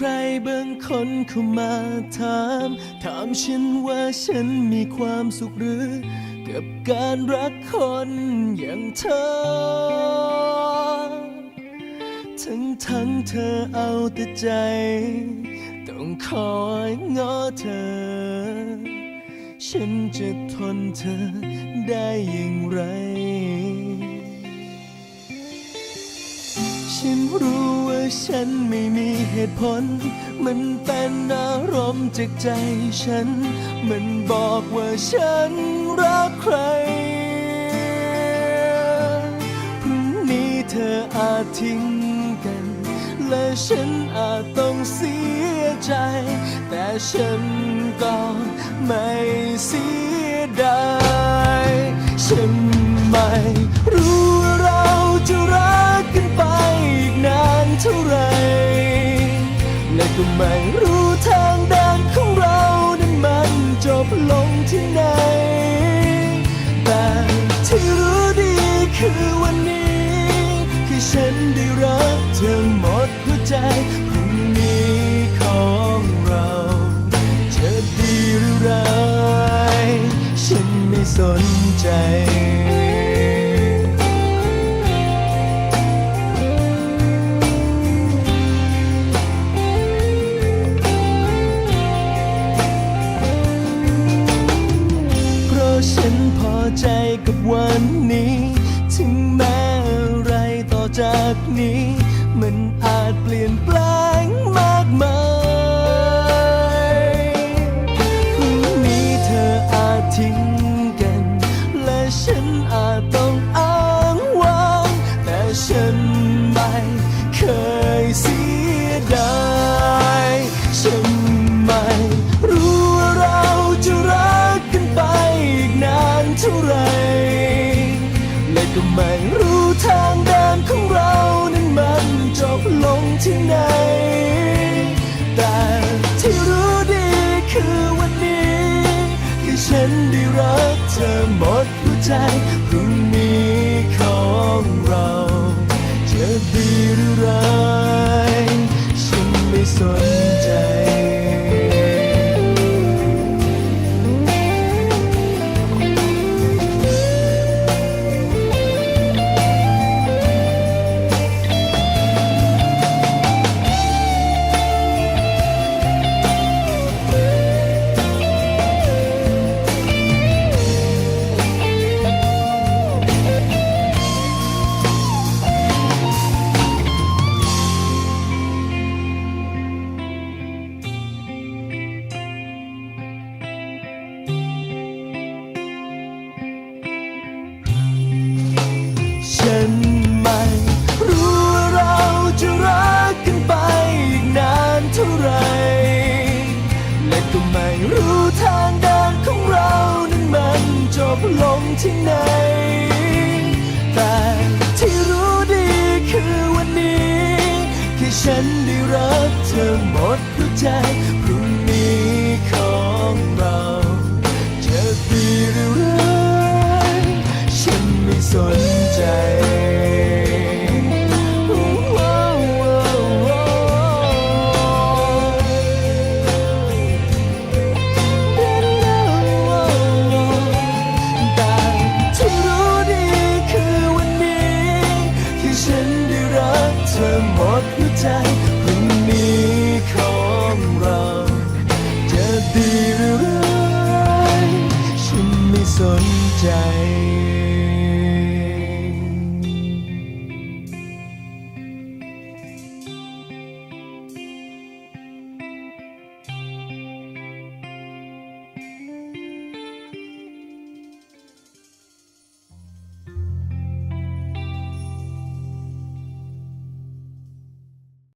ใครบางคนเข้ามาถาม ถามฉันว่าฉันมีความสุขหรือ กับการรักคนอย่างเธอ ทั้งทั้งเธอเอาแต่ใจ ต้องคอยง้อเธอ ฉันจะทนเธอได้อย่างไร ฉันรู้ ฉันไม่มีเหตุผล มันเป็นอารมณ์จากใจฉัน มันบอกว่าฉันรักใครพรุ่งนี้เธออาจทิ้งกัน และฉันอาจต้องเสียใจ แต่ฉันก็ไม่เสียดายฉันไม่รู้ ไม่รู้ทางเดินของเรานั้นมันจบลงที่ไหน แต่ที่รู้ดีคือวันนี้ คือฉันได้รักเธอหมดหัวใจพรุ่งนี้ของเราจะดีหรือร้าย ฉันไม่สนใจ กับวันนี้ ถึงแม้อะไรต่อจากนี้ มันอาจเปลี่ยนแปลงมา ก็ไม่รู้ทางเดินของเรานั้นมันจบลงที่ไหน แต่ที่รู้ดีคือวันนี้ คือฉันได้รักเธอหมดหัวใจพรุ่งนี้ของเรา จะดีหรือร้าย ที่ไหน แต่ที่รู้ดีคือวันนี้ คือฉันได้รักเธอหมดหัวใจพรุ่งนี้ของเรา ใจพรุ่งนี้ของเราจะดีหรือร้ายฉันไม่สนใจ